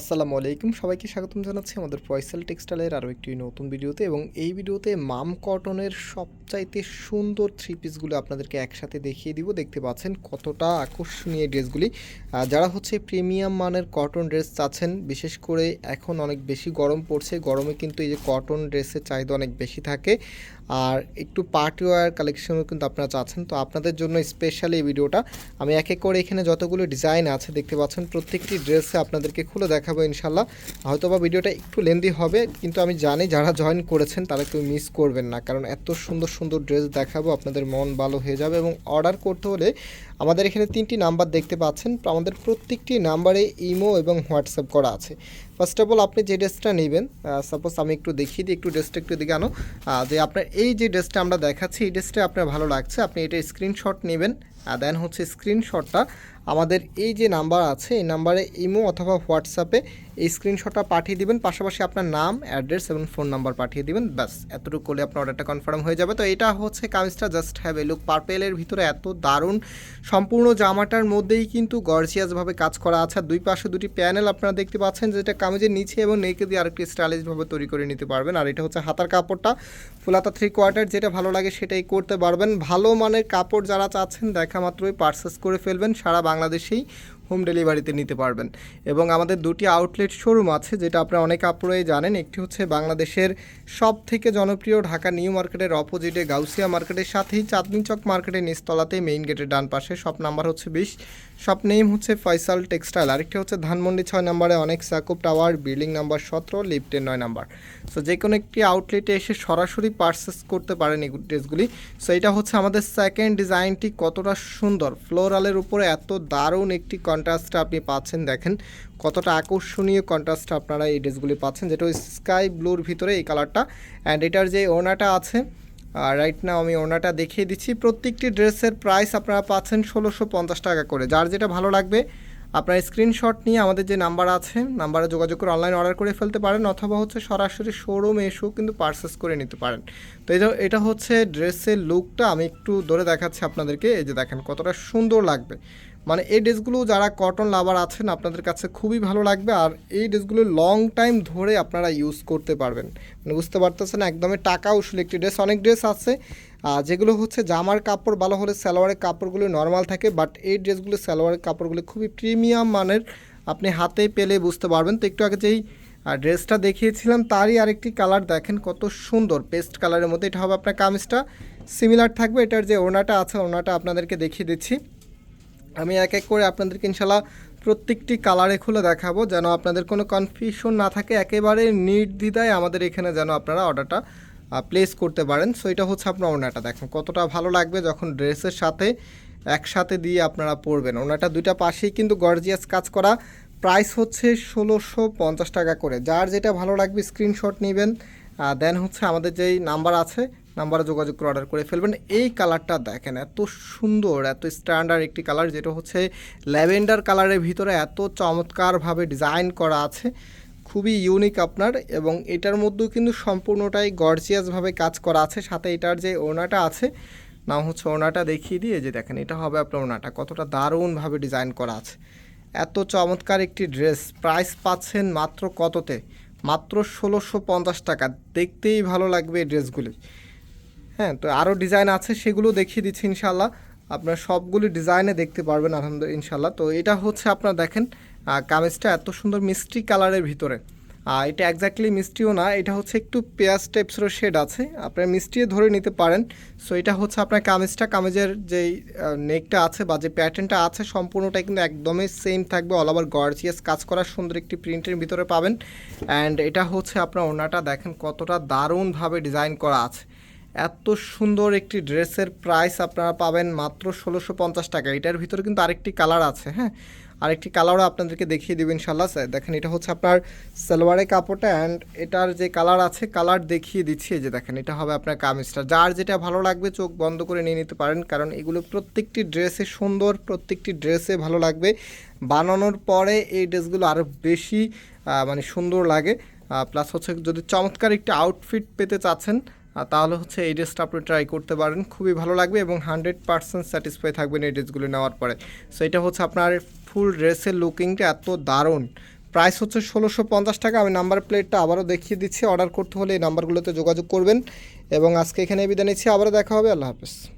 আসসালামু আলাইকুম। সবাইকে স্বাগতম জানাচ্ছি আমাদের ফয়সাল টেক্সটাইলের আরও একটি নতুন ভিডিওতে এবং এই ভিডিওতে মাম কটনের সবচাইতে সুন্দর থ্রি পিসগুলো আপনাদেরকে একসাথে দেখিয়ে দিব। দেখতে পাচ্ছেন কতটা আকর্ষণীয় ড্রেসগুলি। যারা হচ্ছে প্রিমিয়াম মানের কটন ড্রেস চাচ্ছেন, বিশেষ করে এখন অনেক বেশি গরম পড়ছে, গরমে কিন্তু এই যে কটন ড্রেসের চাহিদা অনেক বেশি থাকে। আর একটু পার্টি ওয়ার কালেকশনও কিন্তু আপনারা চাচ্ছেন। তো আপনাদের জন্য স্পেশালি এই ভিডিওটা। আমি এক এক করে এখানে যতগুলো ডিজাইন আছে, দেখতে পাচ্ছেন প্রত্যেকটি ড্রেসে আপনাদেরকে খুলে দেখাবো ইনশাল্লাহ। হয়তোবা ভিডিওটা একটু লেন্দি হবে, কিন্তু আমি জানি যারা জয়েন করেছেন তারা কেউ মিস করবেন না। কারণ এত সুন্দর সুন্দর ড্রেস দেখাবো, আপনাদের মন ভালো হয়ে যাবে এবং অর্ডার করতে হলে আমাদের এখানে তিনটি নাম্বার দেখতে পাচ্ছেন। আমাদের প্রত্যেকটি নাম্বারে ইমো এবং হোয়াটসঅ্যাপ করা আছে। ফার্স্ট অফ অল আপনি যে ড্রেসটা নেবেন সাপোজ আমি একটু দেখিয়ে দিই, একটু ড্রেসটা একটু দিকে আনো। যে আপনার এই যে ড্রেসটা আমরা দেখাচ্ছি, এই ড্রেসটা আপনার ভালো লাগছে, আপনি এটা স্ক্রিনশট নেবেন। দেন হচ্ছে স্ক্রিনশটটা আমাদের এই যে নাম্বার আছে এই নাম্বারে ইমো অথবা হোয়াটসঅ্যাপে এই স্ক্রিনশটটা পাঠিয়ে দিবেন, পাশাপাশি আপনার নাম অ্যাড্রেস এবং ফোন নাম্বার পাঠিয়ে দিবেন, ব্যাস, এতটুকু করলে আপনার অর্ডারটা কনফার্ম হয়ে যাবে। তো এটা হচ্ছে কামিজটা জাস্ট হ্যাভ এ লুক পার্পেলের ভিতরে এত দারুণ, সম্পূর্ণ জামাটার মধ্যেই কিন্তু গর্জিয়াসভাবে কাজ করা আছে। দুই পাশে দুটি প্যানেল আপনারা দেখতে পাচ্ছেন, যেটা কামিজের নিচে এবং নেকে দিয়ে আরেকটি স্টাইলিশভাবে তৈরি করে নিতে পারবেন। আর এটা হচ্ছে হাতার কাপড়টা, ফুলাতা থ্রি কোয়ার্টার যেটা ভালো লাগে সেটাই করতে পারবেন। ভালো মানের কাপড় যারা চাচ্ছেন, দেখা মাত্রই পার্সেস করে ফেলবেন। সারা বাংলাদেশেই হোম ডেলিভারিতে নিতে পারবেন। এবং আমাদের দুটি আউটলেট শোরুম আছে, যেটা আপনারা অনেক আপুরাই জানেন। একটি হচ্ছে বাংলাদেশের সব থেকে জনপ্রিয় ঢাকা নিউ মার্কেটের অপোজিটে গাউসিয়া মার্কেটের সাথেই চাঁদনি চক মার্কেটের নিচতলাতে মেইন গেটের ডান পাশে। শপ নাম্বার হচ্ছে বিশ। শপ নেম হচ্ছে ফয়সাল টেক্সটাইল। আরেকটি হচ্ছে ধানমন্ডি ছয় নম্বরে অনেক সাকুব টাওয়ার, বিল্ডিং নাম্বার সতেরো, লিফটের নয় নাম্বার। সো যে কোনো একটি আউটলেটে এসে সরাসরি পারচেস করতে পারেন এই ড্রেসগুলি। সো এটা হচ্ছে আমাদের সেকেন্ড ডিজাইনটি কতটা সুন্দর। ফ্লোরালের উপরে এত দারুণ একটি কন্ট্রাস্টটা আপনি পাচ্ছেন, দেখেন কতটা আকর্ষণীয় কন্ট্রাস্টটা আপনারা এই ড্রেসগুলি পাচ্ছেন। যেটা স্কাই ব্লুর ভিতরে এই কালারটা অ্যান্ড এটার যে ওনাটা আছে রাইট নাও আমি ওনাটা দেখিয়ে দিচ্ছি। প্রত্যেকটি ড্রেসের প্রাইস আপনারা পাচ্ছেন ষোলোশো পঞ্চাশ টাকা করে। যার যেটা ভালো লাগবে, আপনার স্ক্রিনশট নিয়ে আমাদের যে নাম্বার আছে নাম্বারে যোগাযোগ করে অনলাইন অর্ডার করে ফেলতে পারেন, অথবা হচ্ছে সরাসরি শোরুমে এসেও কিন্তু পারচেস করে নিতে পারেন। তো এটা এটা হচ্ছে ড্রেসের লুকটা আমি একটু ধরে দেখাচ্ছি আপনাদেরকে। এই যে দেখেন কতটা সুন্দর লাগবে। মানে এই ড্রেসগুলো যারা কটন লাভার আছেন, আপনাদের কাছে খুবই ভালো লাগবে। আর এই ড্রেসগুলো লং টাইম ধরে আপনারা ইউজ করতে পারবেন। মানে বুঝতে পারতেছেন, একদমই টাকা উসুল একটি ড্রেস অনেক ড্রেস আছে যেগুলো হচ্ছে জামার কাপড়, ভালো হলে সালোয়ারের কাপড়গুলো নর্মাল থাকে বাট এই ড্রেসগুলো সালোয়ারের কাপড়গুলো খুবই প্রিমিয়াম মানের, আপনি হাতে পেলে বুঝতে পারবেন। তো একটু আগে যেই আর ড্রেসটা দেখিয়েছিলাম, তারই আরেকটি কালার দেখেন কত সুন্দর। পেস্ট কালারের মধ্যে এটা হবে আপনার কামিজটা। সিমিলার থাকবে, এটার যে ওনাটা আছে ওনাটা আপনাদেরকে দেখিয়ে দিচ্ছি। আমি এক এক করে আপনাদেরকে ইনশাল্লাহ প্রত্যেকটি কালারে খুলে দেখাবো, যেন আপনাদের কোনো কনফিউশন না থাকে। একেবারে নির্দ্বিধায় আমাদের এখানে যেন আপনারা অর্ডারটা প্লেস করতে পারেন। সো এটা হচ্ছে আপনার ওনাটা। দেখেন, কতটা ভালো লাগবে যখন ড্রেসের সাথে, একসাথে দিয়ে আপনারা পরবেন। ওনাটা দুইটা পাশেই কিন্তু গর্জিয়াস কাজ করা। প্রাইস হচ্ছে ষোলোশো পঞ্চাশ টাকা করে। যার যেটা ভালো লাগবে স্ক্রিনশট নেবেন। দেন হচ্ছে আমাদের যেই নাম্বার আছে নাম্বারে যোগাযোগ করে অর্ডার করে ফেলবেন। এই কালারটা দেখেন, এত সুন্দর, এত স্ট্যান্ডার্ড একটি কালার যেটা হচ্ছে ল্যাভেন্ডার কালারের ভিতরে এত চমৎকারভাবে ডিজাইন করা আছে। খুবই ইউনিক আপনার এবং এটার মধ্যেও কিন্তু সম্পূর্ণটাই গর্জিয়াসভাবে কাজ করা আছে। সাথে এটার যে ওনাটা আছে, নাম হচ্ছে ওনাটা দেখিয়ে দিয়ে যে দেখেন, এটা হবে আপনার ওনাটা কতটা দারুণভাবে ডিজাইন করা আছে। এত চমৎকার একটি ড্রেস প্রাইস পাচ্ছেন মাত্র কততে? মাত্র ষোলোশো পঞ্চাশ টাকা। দেখতেই ভালো লাগবে এই ড্রেসগুলি হ্যাঁ তো আরও ডিজাইন আছে, সেগুলো দেখিয়ে দিচ্ছি ইনশাল্লাহ আপনার সবগুলি ডিজাইনে দেখতে পারবেন, আলহামদুলিল্লাহ ইনশাল্লাহ তো এটা হচ্ছে আপনার দেখেন কামিজটা এত সুন্দর মিষ্টি কালারের ভিতরে। এটা একজাক্টলি মিষ্টিও না, এটা হচ্ছে একটু পেঁয়াজ টাইপসেরও শেড আছে। আপনার মিষ্টিও ধরে নিতে পারেন। সো এটা হচ্ছে আপনার কামিজটা, কামিজের যেই নেকটা আছে বা যে প্যাটার্নটা আছে, সম্পূর্ণটাই কিন্তু একদমই সেম থাকবে অল ওভার গর্জিয়াস কাজ করার সুন্দর একটি প্রিন্টের ভিতরে পাবেন। অ্যান্ড এটা হচ্ছে আপনার ওনাটা দেখেন কতটা দারুণভাবে ডিজাইন করা আছে। এত সুন্দর একটি ড্রেসের প্রাইস আপনারা পাবেন মাত্র ষোলোশো পঞ্চাশ টাকা। এটার ভিতরে কিন্তু আরেকটি কালার আছে হ্যাঁ? আরেকটি কালারও আপনাদেরকে দেখিয়ে দেবেন ইনশাল্লাহ স্যার দেখেন, এটা হচ্ছে আপনার সালোয়ারের কাপড়টা অ্যান্ড এটার যে কালার আছে কালার দেখিয়ে দিচ্ছি। যে দেখেন, এটা হবে আপনার কামিজটা। যার যেটা ভালো লাগবে, চোখ বন্ধ করে নিয়ে নিতে পারেন। কারণ এগুলো প্রত্যেকটি ড্রেসে সুন্দর, প্রত্যেকটি ড্রেসে ভালো লাগবে। বানানোর পরে এই ড্রেসগুলো আরও বেশি মানে সুন্দর লাগে। প্লাস হচ্ছে যদি চমৎকার একটি আউটফিট পেতে চাচ্ছেন তাহলে হচ্ছে এই ড্রেসটা আপনি ট্রাই করতে পারেন। খুবই ভালো লাগবে এবং হান্ড্রেড পার্সেন্ট স্যাটিসফাই থাকবেন এই ড্রেসগুলো নেওয়ার পরে। সো এটা হচ্ছে আপনার ফুল ড্রেসের লুকিংটা এত দারুণ। প্রাইস হচ্ছে ষোলোশো পঞ্চাশ টাকা। আমি নাম্বার প্লেটটা আবারও দেখিয়ে দিচ্ছি। অর্ডার করতে হলে এই নাম্বারগুলোতে যোগাযোগ করবেন। এবং আজকে এখানে বিদায় নিচ্ছি। আবারও দেখা হবে। আল্লাহ হাফেজ।